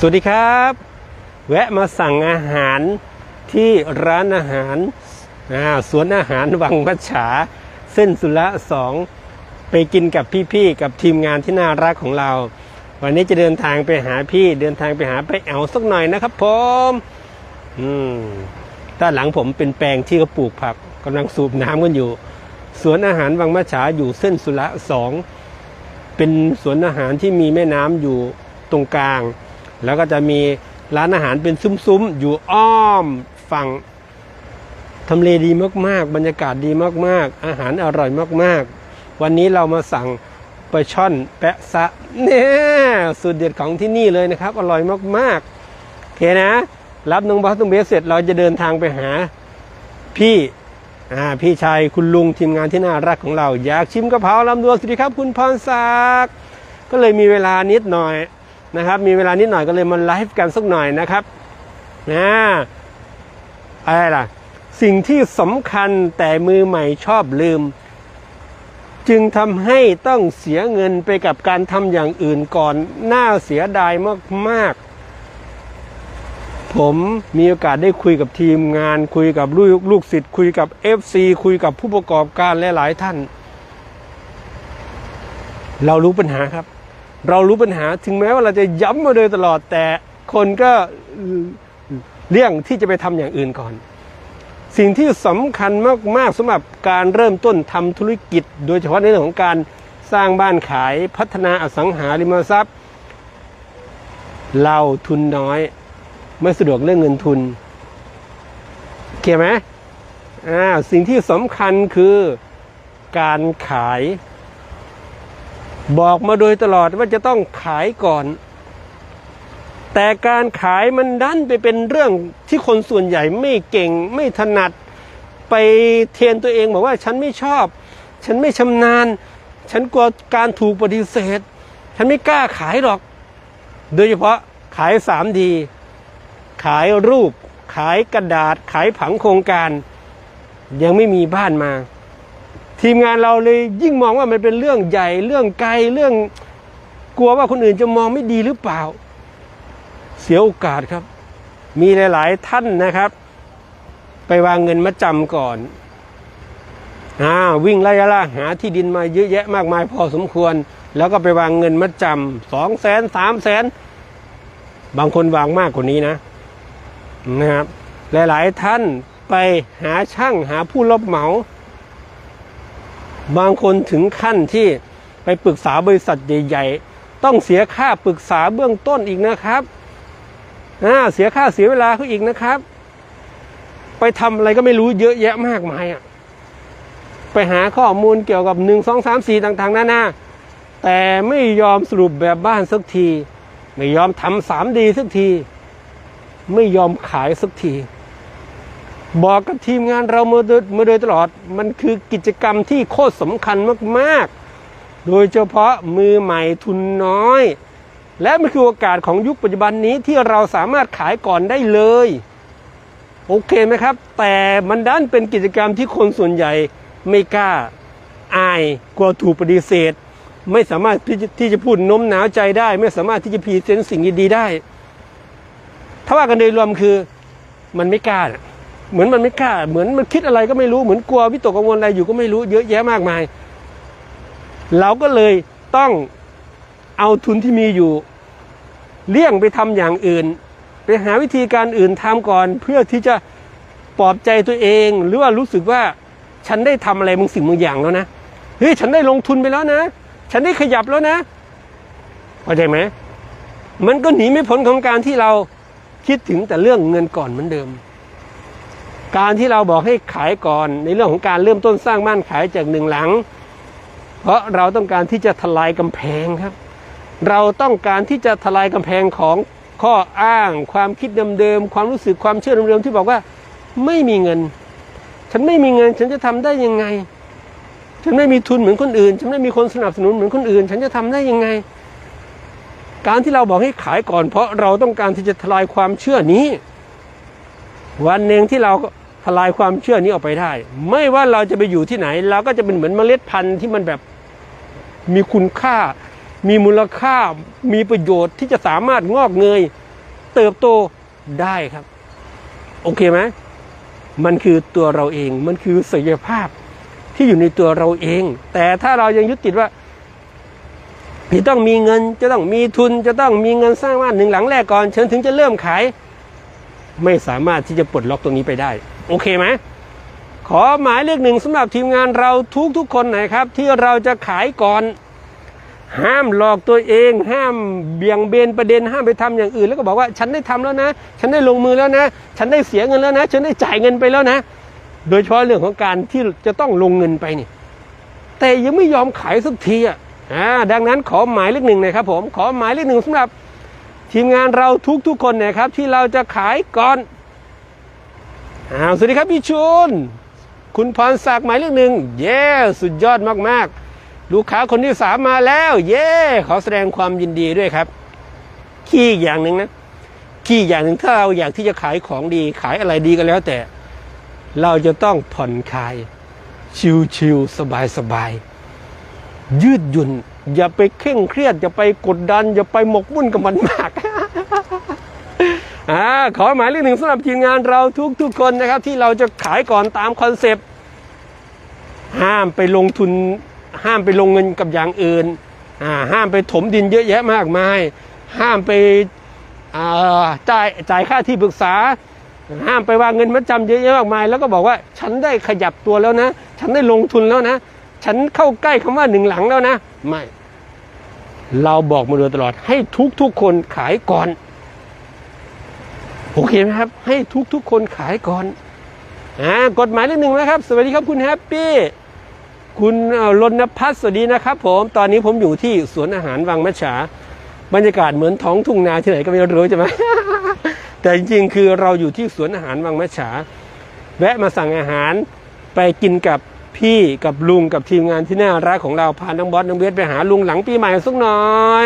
สวัสดีครับ แวะมาสั่งอาหารที่ร้านอาหาราสวนอาหารวังมัจฉาเส้นสุระสองไปกินกับพี่ๆกับทีมงานที่น่ารักของเรา วันนี้จะเดินทางไปหาพี่เดินทางไปหาไปแอวสักหน่อยนะครับผมอืมด้านหลังผมเป็นแปลงที่เขาปลูกผักกำลังสูบน้ำกันอยู่ สวนอาหารวังมัจฉาอยู่เส้นสุระสองเป็นสวนอาหารที่มีแม่น้ำอยู่ตรงกลาง แล้วก็จะมีร้านอาหารเป็นซุ้มๆ อยู่อ้อมฝั่งทำเลดีมากๆ บรรยากาศดีมากๆ อาหารอร่อยมากๆ วันนี้เรามาสั่งปลาช่อนแปะซะเนี่ยสูตรเด็ดของที่นี่เลยนะครับ อร่อยมากๆโอเคนะ รับน้องบอสตุ้งเบสเสร็จเราจะเดินทางไปหาพี่อ่าพี่ชายคุณลุงทีมงานที่น่ารักของเรา อยากชิมกะเพราลำดวนสวัสดีครับ คุณพรศักดิ์ก็เลยมีเวลานิดหน่อย นะครับ มีเวลานิดหน่อยก็เลยมาไลฟ์กันสักหน่อยนะครับนะอะไรล่ะ สิ่งที่สำคัญแต่มือใหม่ชอบลืม จึงทำให้ต้องเสียเงินไปกับการทำอย่างอื่นก่อน น่าเสียดายมากๆ ผมมีโอกาสได้คุยกับทีมงาน คุยกับลูกลูกศิษย์คุยกับ FC คุยกับผู้ประกอบการหลายๆท่าน เรารู้ปัญหาครับ เรารู้ปัญหาถึงแม้ว่าเราจะย้ำมาโดยตลอดแต่คนก็เลี่ยงที่จะไปทำอย่างอื่นก่อน สิ่งที่สำคัญมากๆสำหรับการเริ่มต้นทำธุรกิจ โดยเฉพาะในเรื่องของการสร้างบ้านขายพัฒนาอสังหาริมทรัพย์ เราทุนน้อย ไม่สะดวกเรื่องเงินทุนโอเคไหมอ่าสิ่งที่สำคัญคือการขาย บอกมาโดยตลอดว่าจะต้องขายก่อน แต่การขายมันดันไปเป็นเรื่องที่คนส่วนใหญ่ไม่เก่งไม่ถนัด ไปเทียนตัวเองบอกว่าฉันไม่ชอบ ฉันไม่ชำนาญ ฉันกลัวการถูกปฏิเสธ ฉันไม่กล้าขายหรอก โดยเฉพาะขาย 3D ขายรูป ขายกระดาษ ขายผังโครงการ ยังไม่มีบ้านมา ทีมงานเราเลยยิ่งมองว่ามันเป็นเรื่องใหญ่เรื่องไกลเรื่องกลัวว่าคนอื่นจะมองไม่ดีหรือเปล่า เสียโอกาสครับ มีหลาย ๆ ท่านนะครับ ไปวางเงินมาจำก่อนอ่าวิ่งไล่ล่าหาที่ดินมาเยอะแยะมากมายพอสมควร แล้วก็ไปวางเงินมาจำสองแสนสามแสนบางคนวางมากกว่านี้นะนะครับ หลาย ๆ ท่านไปหาช่างหาผู้รับเหมา บางคนถึงขั้นที่ไปปรึกษาบริษัทใหญ่ ๆ ต้องเสียค่าปรึกษาเบื้องต้นอีกนะครับอ่าเสียค่าเสียเวลาเขาอีกนะครับ ไปทำอะไรก็ไม่รู้เยอะแยะมากมายอะไปหาข้อมูลเกี่ยวกับหนึ่งสองสามสี่ต่างๆนานาแต่ไม่ยอมสรุปแบบบ้านสักที ไม่ยอมทำสามดีสักที ไม่ยอมขายสักที บอกกับทีมงานเรามาโดยมาโดยตลอด มันคือกิจกรรมที่โคตรสำคัญมากๆ โดยเฉพาะมือใหม่ทุนน้อย และมันคือโอกาสของยุคปัจจุบันนี้ที่เราสามารถขายก่อนได้เลย โอเคไหมครับ แต่มันด้านเป็นกิจกรรมที่คนส่วนใหญ่ไม่กล้าอายกลัวถูกปฏิเสธ ไม่สามารถที่จะที่จะพูดโน้มน้าวใจได้ ไม่สามารถที่จะพรีเซนต์สิ่งดีๆได้ ถ้าว่ากันโดยรวมคือมันไม่กล้านะ เหมือนมันไม่กล้า เหมือนมันคิดอะไรก็ไม่รู้เหมือนกลัววิตกกังวลอะไรอยู่ก็ไม่รู้เยอะแยะมากมาย เราก็เลยต้องเอาทุนที่มีอยู่ เลี่ยงไปทำอย่างอื่น ไปหาวิธีการอื่นทำก่อน เพื่อที่จะปลอบใจตัวเอง หรือว่ารู้สึกว่าฉันได้ทำอะไรบางสิ่งบางอย่างแล้วนะเฮ้ยฉันได้ลงทุนไปแล้วนะ ฉันได้ขยับแล้วนะเข้าใจไหมมันก็หนีไม่พ้นของการที่เราคิดถึงแต่เรื่องเงินก่อนเหมือนเดิม การที่เราบอกให้ขายก่อนในเรื่องของการเริ่มต้นสร้างบ้านขายจากหนึ่งหลัง เพราะเราต้องการที่จะทลายกำแพงครับ เราต้องการที่จะทลายกำแพงของข้ออ้าง ความคิดเดิมๆความรู้สึกความเชื่อเดิมๆที่บอกว่าไม่มีเงิน ฉันไม่มีเงิน ฉันจะทำได้ยังไง ฉันไม่มีทุนเหมือนคนอื่น ฉันไม่มีคนสนับสนุนเหมือนคนอื่น ฉันจะทำได้ยังไง การที่เราบอกให้ขายก่อน เพราะเราต้องการที่จะทลายความเชื่อนี้ วันหนึ่งที่เราทลายความเชื่อนี้ออกไปได้ ไม่ว่าเราจะไปอยู่ที่ไหน เราก็จะเป็นเหมือนเมล็ดพันธุ์ที่มันแบบมีคุณค่า มีมูลค่า มีประโยชน์ที่จะสามารถงอกเงย เติบโตได้ครับ โอเคไหมมันคือตัวเราเอง มันคือศักยภาพที่อยู่ในตัวเราเอง แต่ถ้าเรายังยึดติดว่าจะต้องมีเงิน จะต้องมีทุน จะต้องมีเงินสร้างบ้านหนึ่งหลังแรกก่อนฉันถึงจะเริ่มขาย ไม่สามารถที่จะปลดล็อกตรงนี้ไปได้ โอเคไหมขอหมายเลขหนึ่งสำหรับทีมงานเราทุกทุกคนหน่อยครับ ที่เราจะขายก่อน ห้ามหลอกตัวเอง ห้ามเบี่ยงเบนประเด็นห้ามไปทำอย่างอื่น แล้วก็บอกว่าฉันได้ทำแล้วนะ ฉันได้ลงมือแล้วนะ ฉันได้เสียเงินแล้วนะ ฉันได้จ่ายเงินไปแล้วนะ โดยเฉพาะเรื่องของการที่จะต้องลงเงินไปนี่แต่ยังไม่ยอมขายสักทีอะดังนั้นขอหมายเลขหนึ่งหน่อยครับผมขอหมายเลขหนึ่งสำหรับ ทีมงานเราทุกๆคนเนะครับ ที่เราจะขายก่อนอ้าวสวัสดีครับพี่ชุน คุณพรศักดิ์หมายเลขหนึ่งเย้สุดยอดมากๆ ลูกค้าคนที่สามมาแล้ว เย้ขอแสดงความยินดีด้วยครับ ขี้อีกอย่างหนึ่งนะขี้อีกอย่างหนึ่งถ้าเราอยากที่จะขายของดีขายอะไรดีก็แล้วแต่ เราจะต้องผ่อนคลาย ชิวๆสบายๆยืดหยุ่น อย่าไปเคร่งเครียด อย่าไปกดดัน อย่าไปหมกมุ่นกับมันมากอ่าขอหมายเลขหนึ่งสำหรับทีมงานเราทุกๆคนนะครับ ที่เราจะขายก่อนตามคอนเซปต์ห้ามไปลงทุน ห้ามไปลงเงินกับอย่างอื่นอ่าห้ามไปถมดินเยอะแยะมากมาย ห้ามไปอ่าจ่ายจ่ายค่าที่ปรึกษา ห้ามไปวางเงินมัดจำเยอะแยะมากมาย แล้วก็บอกว่าฉันได้ขยับตัวแล้วนะ ฉันได้ลงทุนแล้วนะ ฉันเข้าใกล้คำว่าหนึ่งหลังแล้วนะ ไม่ เราบอกมาโดยตลอดให้ทุกๆคนขายก่อนโอเคไหมครับ ให้ทุกๆคนขายก่อนอ่ากฎหมายเลขหนึ่งนะครับ สวัสดีครับคุณแฮปปี้คุณรณพัฒน์สวัสดีนะครับผมตอนนี้ผมอยู่ที่สวนอาหารวังมัชฉาบรรยากาศเหมือนท้องทุ่งนาที่ไหนก็ไม่รู้ใช่ไหมแต่จริงๆ คือเราอยู่ที่สวนอาหารวังมัชฉาแวะมาสั่งอาหารไปกินกับ พี่กับลุงกับทีมงานที่น่ารักของเราพาน้องบอสน้องเบสไปหาลุงหลังปีใหม่สักหน่อย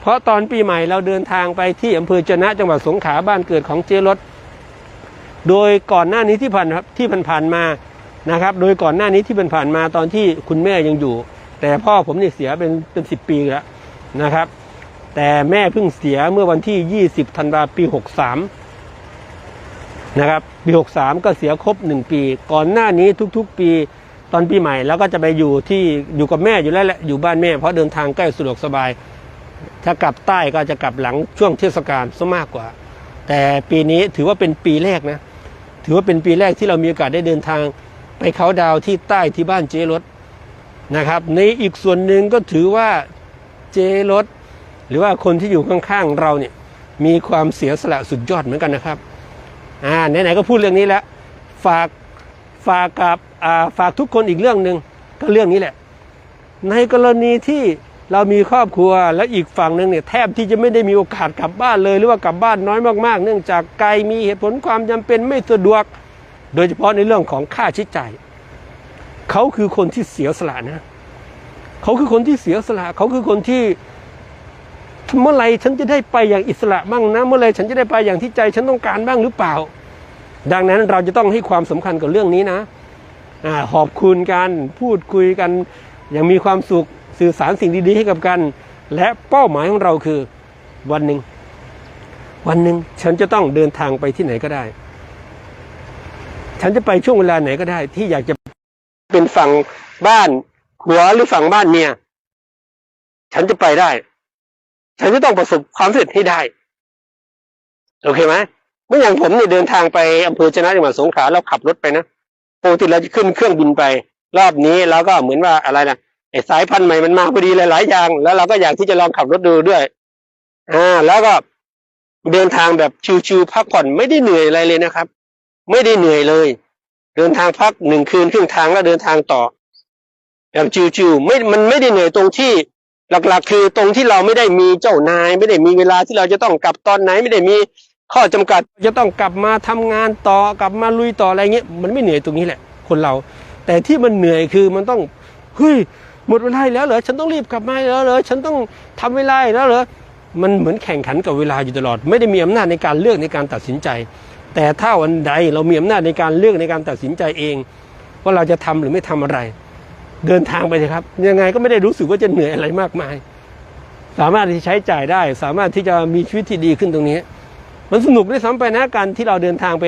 เพราะตอนปีใหม่เราเดินทางไปที่อำเภอจนะจังหวัดสงขลาบ้านเกิดของเจรถโดยก่อนหน้านี้ที่ผ่านที่ผ่านมานะครับ โดยก่อนหน้านี้ที่ผ่านมาตอนที่คุณแม่ยังอยู่ แต่พ่อผมเนี่เสียเป็นเป็นสิบปีแล้วนะครับ แต่แม่เพิ่งเสียเมื่อวันที่ 20ธันวาปี63นะครับปี63ก็เสียครบ1ปี ก่อนหน้านี้ทุก ๆ ปี ตอนปีใหม่แล้วก็จะไปอยู่ที่อยู่กับแม่อยู่แล้วแหละอยู่บ้านแม่เพราะเดินทางใกล้สะดวกสบาย ถ้ากลับใต้ก็จะกลับหลังช่วงเทศกาลซะมากกว่า แต่ปีนี้ถือว่าเป็นปีแรกนะถือว่าเป็นปีแรกที่เรามีโอกาสได้เดินทางไปเขาดาวที่ใต้ที่บ้านเจรถนะครับ ในอีกส่วนหนึ่งก็ถือว่าเจรถหรือว่าคนที่อยู่ข้างๆเราเนี่ยมีความเสียสละสุดยอดเหมือนกันนะครับอ่าไหนๆก็พูดเรื่องนี้แล้ว ฝาก ฝากกับฝากทุกคนอีกเรื่องหนึ่งก็เรื่องนี้แหละ ในกรณีที่เรามีครอบครัวแล้วอีกฝั่งหนึ่งเนี่ยแทบที่จะไม่ได้มีโอกาสกลับบ้านเลย หรือว่ากลับบ้านน้อยมากๆ เนื่องจากไกลมีเหตุผลความจำเป็นไม่สะดวก โดยเฉพาะในเรื่องของค่าใช้จ่ายเขาคือคนที่เสียสละนะเขาคือคนที่เสียสละเขาคือคนที่เมื่อไรฉันจะได้ไปอย่างอิสระบ้างนะ เมื่อไรฉันจะได้ไปอย่างที่ใจฉันต้องการบ้างหรือเปล่า ดังนั้นเราจะต้องให้ความสำคัญกับเรื่องนี้นะอขอบคุณกันพูดคุยกัน อย่างมีความสุขสื่อสารสิ่งดีๆให้กับกัน และเป้าหมายของเราคือวันหนึ่ง วันหนึ่งฉันจะต้องเดินทางไปที่ไหนก็ได้ ฉันจะไปช่วงเวลาไหนก็ได้ ที่อยากจะเป็นฝั่งบ้านหัวหรือฝั่งบ้านเมียฉันจะไปได้ ฉันจะต้องประสบความสำเร็จให้ได้ โอเคไหม มื่ออย่างผมเนี่ยเดินทางไปอำเภอชนะจังหวัดสงขลาแล้วขับรถไปนะปกติเราจะขึ้นเครื่องบินไป รอบนี้เราก็เหมือนว่าอะไรนะไอ้สายพันธุ์ใหม่มันมาพอดีหลายๆอย่าง แล้วเราก็อยากที่จะลองขับรถดูด้วยอ่าแล้วก็เดินทางแบบชิวๆพักผ่อนไม่ได้เหนื่อยอะไรเลยนะครับ ไม่ได้เหนื่อยเลย เดินทางพักหนึ่งคืนครึ่งทางแล้วเดินทางต่อแบบชิวๆไม่มันไม่ได้เหนื่อยตรงที่หลักๆ คือตรงที่เราไม่ได้มีเจ้านาย ไม่ได้มีเวลาที่เราจะต้องกลับตอนไหน ไม่ได้มี ข้อจำกัดจะต้องกลับมาทำงานต่อกลับมาลุยต่ออะไรเงี้ยมันไม่เหนื่อยตรงนี้แหละ คนเรา แต่ที่มันเหนื่อยคือมันต้องเฮ้ยหมดเวลาแล้วเหรอฉันต้องรีบกลับมาแล้วเหรอฉันต้องทำเวลาแล้วเหรอมันเหมือนแข่งขันกับเวลาอยู่ตลอด ไม่ได้มีอำนาจในการเลือกในการตัดสินใจ แต่ถ้าวันใดเรามีอำนาจในการเลือกในการตัดสินใจเอง ว่าเราจะทำหรือไม่ทำอะไร เดินทางไปเลยครับ ยังไงก็ไม่ได้รู้สึกว่าจะเหนื่อยอะไรมากมาย สามารถที่ใช้จ่ายได้ สามารถที่จะมีชีวิตที่ดีขึ้นตรงนี้ มันสนุกด้วยซ้ำไปนะการที่เราเดินทางไป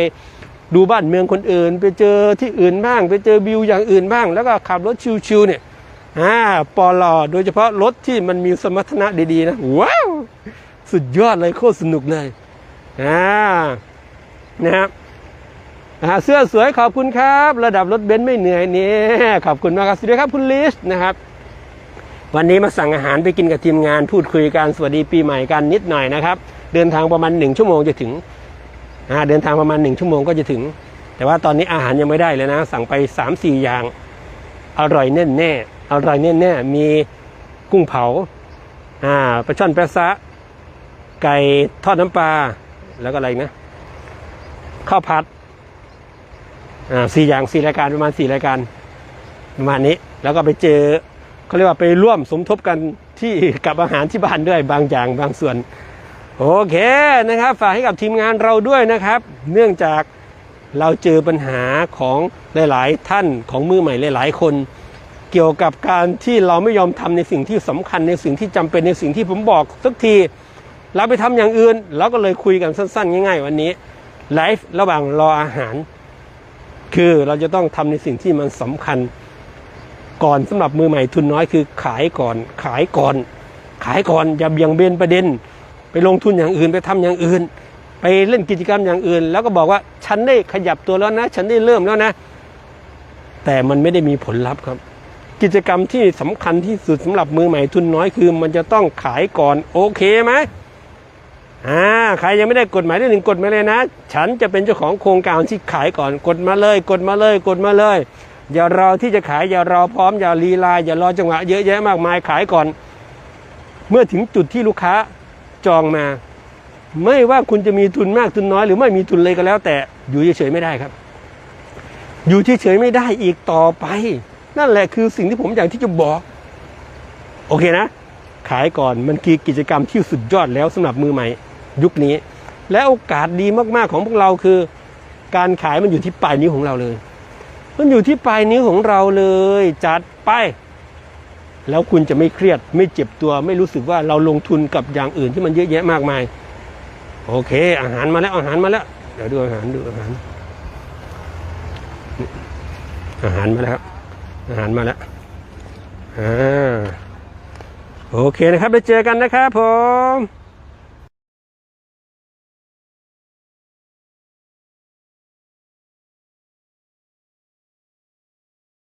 ดูบ้านเมืองคนอื่น ไปเจอที่อื่นบ้าง ไปเจอวิวอย่างอื่นบ้าง แล้วก็ขับรถชิวๆเนี่ยอ่าปอลอโดยเฉพาะรถที่มันมีสมรรถนะดีๆนะว้าวสุดยอดเลยโคตรสนุกเลยอ่านะครับเสื้อสวยขอบคุณครับ ระดับรถเบนซ์ไม่เหนื่อยเนี่ยขอบคุณมากครับสวัสดีครับคุณลิสนะครับ วันนี้มาสั่งอาหารไปกินกับทีมงานพูดคุยกันสวัสดีปีใหม่กันนิดหน่อยนะครับ เดินทางประมาณหนึ่งชั่วโมงจะถึงเดินทางประมาณหนึ่งชั่วโมงก็จะถึง แต่ว่าตอนนี้อาหารยังไม่ได้เลยนะ สั่งไปสามสี่อย่าง อร่อยแน่แน่อร่อยแน่แน่มีกุ้งเผาอ่าปลาช่อนแปะซะ ไก่ทอดน้ำปลาแล้วก็อะไรนะข้าวผัดอ่าสี่อย่างสี่รายการประมาณสี่รายการประมาณนี้ แล้วก็ไปเจอเขาเรียกว่าไปร่วมสมทบกันที่กับอาหารที่บ้านด้วยบางอย่างบางส่วน โอเคนะครับ ฝากให้กับทีมงานเราด้วยนะครับ เนื่องจากเราเจอปัญหาของหลาย ๆ ท่านของมือใหม่หลาย ๆ คน เกี่ยวกับการที่เราไม่ยอมทำในสิ่งที่สำคัญในสิ่งที่จำเป็นในสิ่งที่ผมบอกสักทีเราไปทำอย่างอื่นเราก็เลยคุยกันสั้น ๆ ง่าย ๆ วันนี้ไลฟ์ระหว่างรออาหาร คือเราจะต้องทำในสิ่งที่มันสำคัญ ก่อนสำหรับมือใหม่ทุนน้อยคือขายก่อน ขายก่อน ขายก่อนอย่าเบี่ยงเบนประเด็น ไปลงทุนอย่างอื่นไปทำอย่างอื่น ไปเล่นกิจกรรมอย่างอื่น แล้วก็บอกว่าฉันได้ขยับตัวแล้วนะ ฉันได้เริ่มแล้วนะ แต่มันไม่ได้มีผลลัพธ์ครับ กิจกรรมที่สำคัญที่สุดสำหรับมือใหม่ทุนน้อยคือ มันจะต้องขายก่อนโอเคไหมอ่าใครยังไม่ได้กฎหมายที่หนึ่งกดมาเลยนะ ฉันจะเป็นเจ้าของโครงการที่ขายก่อนกดมาเลย กดมาเลย กดมาเลย อย่ารอที่จะขายอย่ารอพร้อมอย่าลีลาอย่ารอจังหวะเยอะแยะมากมายขายก่อน เมื่อถึงจุดที่ลูกค้า จองมา ไม่ว่าคุณจะมีทุนมากทุนน้อย หรือไม่มีทุนเลยก็แล้ว แต่อยู่เฉยๆไม่ได้ครับ อยู่เฉยๆไม่ได้อีกต่อไป นั่นแหละคือสิ่งที่ผมอยากที่จะบอก โอเคนะ ขายก่อนมันคือกิจกรรมที่สุดยอดแล้วสำหรับมือใหม่ ยุคนี้ และโอกาสดีมากๆของพวกเราคือ การขายมันอยู่ที่ปลายนิ้วของเราเลย มันอยู่ที่ปลายนิ้วของเราเลย จัดไป แล้วคุณจะไม่เครียดไม่เจ็บตัวไม่รู้สึกว่าเราลงทุนกับอย่างอื่นที่มันเยอะแยะมากมาย โอเค อาหารมาแล้วอาหารมาแล้ว เดี๋ยวดูอาหารดูอาหาร อาหารมาแล้วครับอาหารมาแล้วอ่าโอเคนะครับไปเจอกันนะครับผม